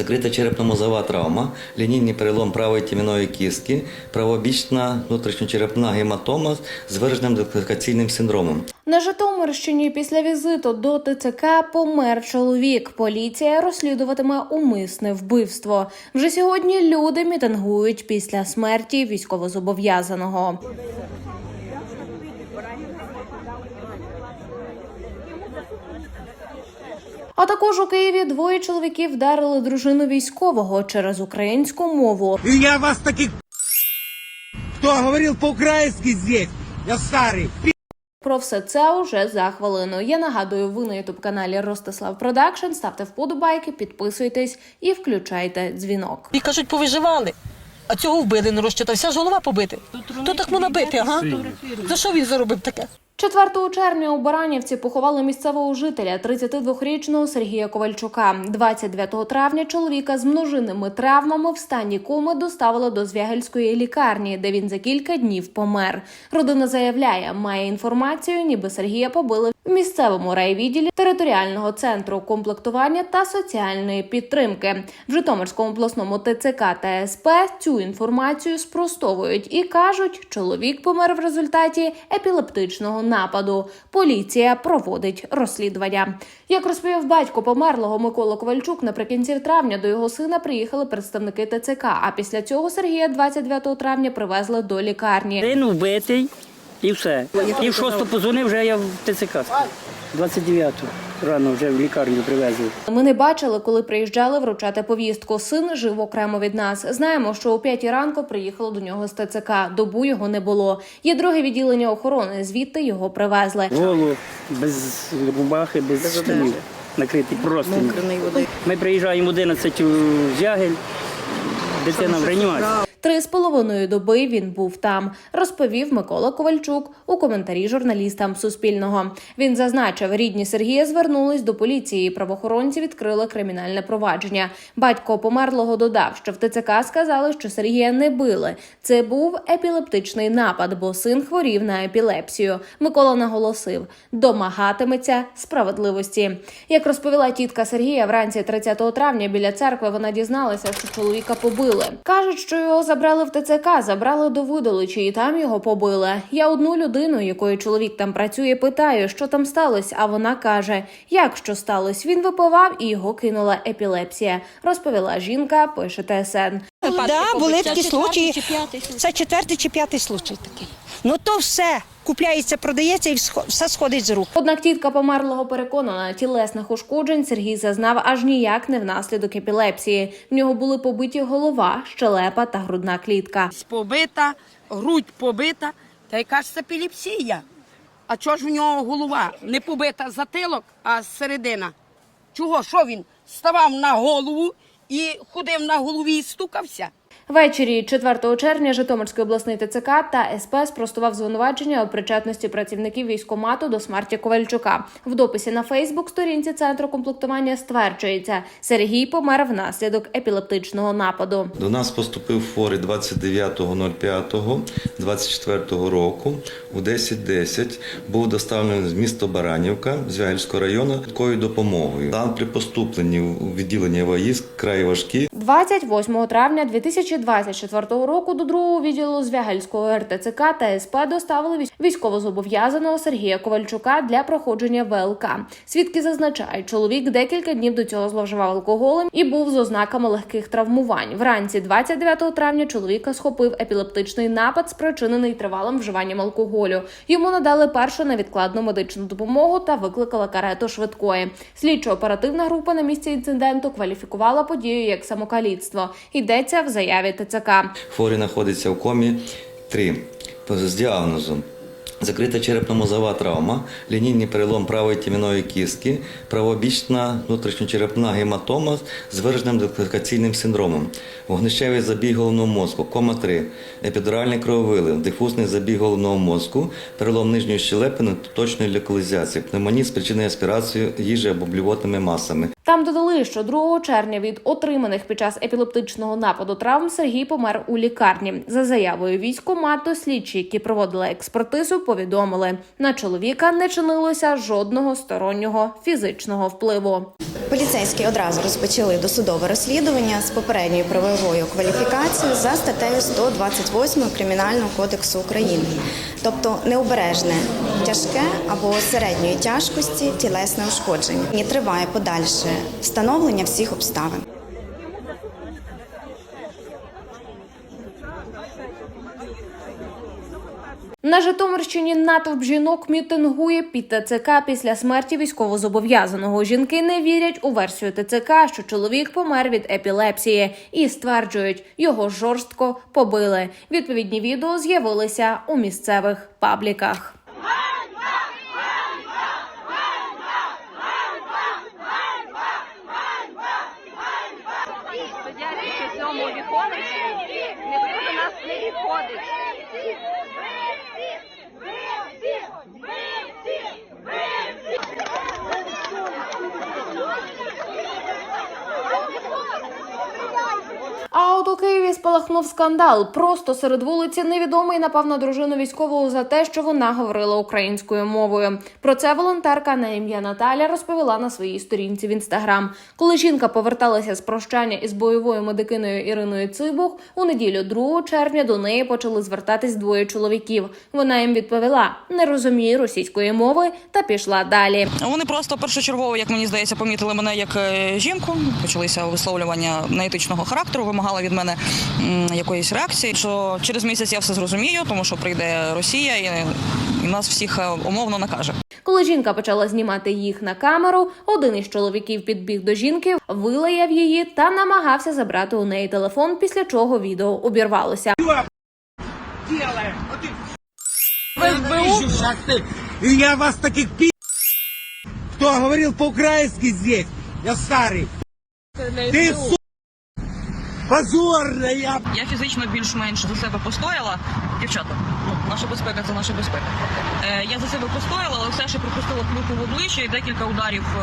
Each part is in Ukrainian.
Закрита черепно-мозова травма, лінійний перелом правої тім'яної кістки, правобічна внутрішньочерепна гематома з вираженим дислокаційним синдромом. На Житомирщині після візиту до ТЦК помер чоловік. Поліція розслідуватиме умисне вбивство. Вже сьогодні люди мітингують після смерті військовозобов'язаного. А також у Києві двоє чоловіків вдарили дружину військового через українську мову. Я вас таких... Кто говорил по-украински здесь? Я старый. Про все це уже за хвилину. Я нагадую, ви на ютуб каналі Ростислав Продакшн. Ставте вподобайки, підписуйтесь і включайте дзвінок. І кажуть, повиживали. А цього вбили, не розчитався, ж голова побити. То так можна бити, ага? За що він заробив таке? 4 червня у Баранівці поховали місцевого жителя 32-річного Сергія Ковальчука. 29 травня чоловіка з множинними травмами в стані коми доставили до Звягельської лікарні, де він за кілька днів помер. Родина заявляє, має інформацію, ніби Сергія побили в місцевому райвідділі територіального центру комплектування та соціальної підтримки. В Житомирському обласному ТЦК та СП цю інформацію спростовують і кажуть, чоловік помер в результаті епілептичного нападу. Поліція проводить розслідування. Як розповів батько померлого Микола Ковальчук, наприкінці травня до його сина приїхали представники ТЦК. А після цього Сергія 29 травня привезли до лікарні. Один вбитий і все. І в шосту позвонив, вже я в ТЦК. 29-ту рано вже в лікарню привезли. Ми не бачили, коли приїжджали вручати повістку. Син жив окремо від нас. Знаємо, що о п'ятій ранку приїхало до нього з ТЦК. Добу його не було. Є друге відділення охорони. Звідти його привезли. Голу, без рубахи, без штанів. Накритий просто. Ми приїжджаємо 11 у Зягель, дитина в реанімації. Три з половиною доби він був там, розповів Микола Ковальчук у коментарі журналістам Суспільного. Він зазначив, рідні Сергія звернулись до поліції. Правоохоронці відкрили кримінальне провадження. Батько померлого додав, що в ТЦК сказали, що Сергія не били. Це був епілептичний напад, бо син хворів на епілепсію. Микола наголосив, домагатиметься справедливості. Як розповіла тітка Сергія, вранці 30 травня біля церкви вона дізналася, що чоловіка побили. кажуть, що його забрали в ТЦК, забрали до видоличі, і там його побили. Я одну людину, якою чоловік там працює, питаю, що там сталося. А вона каже: як що сталося? Він випивав і його кинула епілепсія. Розповіла жінка, пише ТСН. Да, були такі случаї. Це четвертий чи п'ятий случай такий. Ну то все купляється, продається і все сходить з рук. Однак тітка померлого переконана, тілесних ушкоджень Сергій зазнав аж ніяк не внаслідок епілепсії. В нього були побиті голова, щелепа та грудна клітка. побита, грудь побита, та яка ж це епілепсія? А чого ж в нього голова не побита затилок, а середина? Чого? Що він ставав на голову і ходив на голові і стукався? Ввечері 4 червня Житомирський обласний ТЦК та СП спростував звинувачення у причетності працівників військомату до смерті Ковальчука. В дописі на Фейсбук сторінці центру комплектування стверджується, Сергій помер внаслідок епілептичного нападу. До нас поступив хворий 29.05.24 року у 10.10 був доставлений з міста Баранівка Звягельського району такою допомогою. Стан при поступленні у відділення ВАїС край важкі. 28 травня 2024 року до другого відділу Звягельського РТЦК та СП доставили військ- військовозобов'язаного Сергія Ковальчука для проходження ВЛК. Свідки зазначають, чоловік декілька днів до цього зловживав алкоголем і був з ознаками легких травмувань. Вранці 29 травня чоловіка схопив епілептичний напад, спричинений тривалим вживанням алкоголю. Йому надали першу невідкладну медичну допомогу та викликали карету швидкої. Слідчо-оперативна група на місці інциденту кваліфікувала подію як самокаліцтво. Йдеться в заяві ТЦК. Хворий знаходиться в комі 3 з діагнозом. Закрита черепно-мозова травма, лінійний перелом правої тім'яної кістки, правобічна внутрішньочерепна гематома з вираженим дислокаційним синдромом, вогнищевий забій головного мозку, кома 3, епідуральний крововилив, дифузний забій головного мозку, перелом нижньої щелепини точної локалізації, пневмонія спричинений аспірацією їжі або блювотними масами. Там додали, що 2 червня від отриманих під час епілептичного нападу травм Сергій помер у лікарні. За заявою військомату слідчі, які проводили експертизу, повідомили, на чоловіка не чинилося жодного стороннього фізичного впливу. Поліцейські одразу розпочали досудове розслідування з попередньою правовою кваліфікацією за статтею 128 Кримінального кодексу України, тобто необережне, тяжке або середньої тяжкості тілесне ушкодження. І триває подальше встановлення всіх обставин. На Житомирщині натовп жінок мітингує під ТЦК після смерті військовозобов'язаного. Жінки не вірять у версію ТЦК, що чоловік помер від епілепсії, і стверджують, його жорстко побили. Відповідні відео з'явилися у місцевих пабліках. Стоять у цьому віконечці, ніхто до нас не відходить. От у Києві спалахнув скандал. Просто серед вулиці невідомий напав на дружину військового за те, що вона говорила українською мовою. Про це волонтерка на ім'я Наталя розповіла на своїй сторінці в інстаграм. Коли жінка поверталася з прощання із бойовою медикиною Іриною Цибух, у неділю 2 червня до неї почали звертатись двоє чоловіків. Вона їм відповіла: не розуміє російської мови та пішла далі. Вони просто першочергово, як мені здається, помітили мене як е, жінку. Почалися висловлювання неетичного характеру, вимагали від мене м, якоїсь реакції. Що через місяць я все зрозумію, тому що прийде Росія і, і нас всіх е, умовно накаже. Коли жінка почала знімати їх на камеру, один із чоловіків підбіг до жінки, вилаяв її та намагався забрати у неї телефон, після чого відео обірвалося. Делаем. Вот и Сейчас ты. И я вас таких пи... Кто говорил по-украински здесь? Я старый. Ты, су... Позорная. Я фізично більш-менш за себе постояла. Дівчата, ну наша безпека це наша безпека. Е, я за себе постояла, але все ще пропустила плюху в обличчя і декілька ударів е,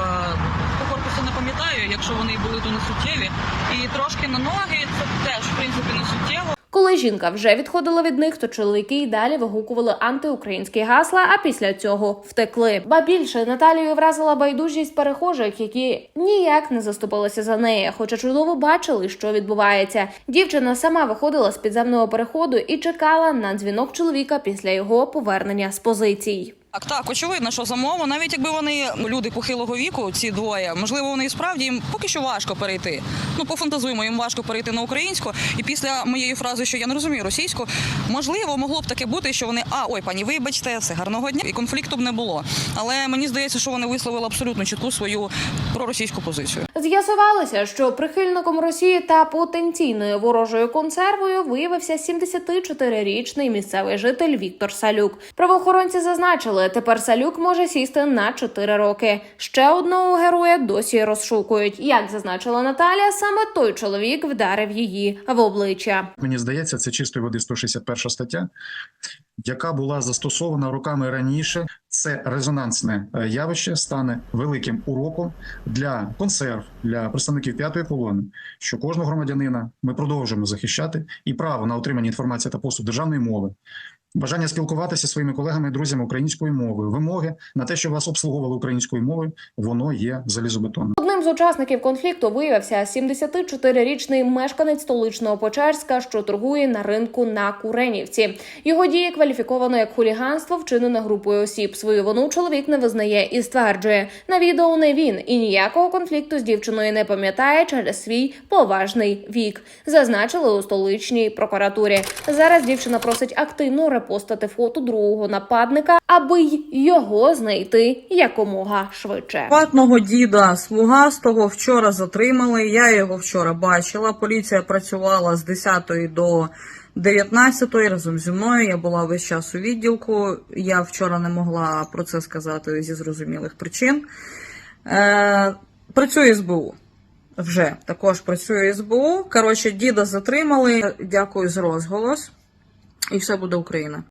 по корпусу не пам'ятаю, якщо вони були, то не суттєві. І трошки на ноги це теж в принципі не суттєво. Коли жінка вже відходила від них, то чоловіки й далі вигукували антиукраїнські гасла, а після цього втекли. Ба більше Наталію вразила байдужість перехожих, які ніяк не заступилися за неї, хоча чудово бачили, що відбувається. Дівчина сама виходила з підземного переходу і чекала на дзвінок чоловіка після його повернення з позицій. Так, так, очевидно, що замова, навіть якби вони люди похилого віку, ці двоє, можливо, вони справді їм поки що важко перейти. Ну, пофантазуємо, їм важко перейти на українську. І після моєї фрази, що я не розумію російську, можливо, могло б таке бути, що вони а ой, пані, вибачте, все гарного дня, і конфлікту б не було. Але мені здається, що вони висловили абсолютно чітку свою проросійську позицію. З'ясувалося, що прихильником Росії та потенційною ворожою консервою виявився 74-річний місцевий житель Віктор Салюк. Правоохоронці зазначили, тепер Салюк може сісти на 4 роки. Ще одного героя досі розшукують. Як зазначила Наталя, саме той чоловік вдарив її в обличчя. Мені здається, це чистої води 161 стаття, яка була застосована роками раніше. Це резонансне е, явище стане великим уроком для консерв, для представників п'ятої колони, що кожного громадянина ми продовжуємо захищати і право на отримання інформації та послуг державної мови. Бажання спілкуватися зі своїми колегами і друзями українською мовою, вимоги на те, що вас обслуговували українською мовою, воно є залізобетонним. З учасників конфлікту виявився 74-річний мешканець столичного Почерська, що торгує на ринку на Куренівці. Його дії кваліфіковано як хуліганство, вчинене групою осіб. Свою вину чоловік не визнає і стверджує, на відео не він і ніякого конфлікту з дівчиною не пам'ятає через свій поважний вік. Зазначили у столичній прокуратурі. Зараз дівчина просить активно репостити фото другого нападника, аби й його знайти якомога швидше. Ватного діда смугастого вчора затримали. Я його вчора бачила. Поліція працювала з 10 до 19 разом зі мною. Я була весь час у відділку. Я вчора не могла про це сказати зі зрозумілих причин. Е, працює СБУ. Вже також працює СБУ. Коротше, діда затримали. Дякую за розголос. І все буде Україна.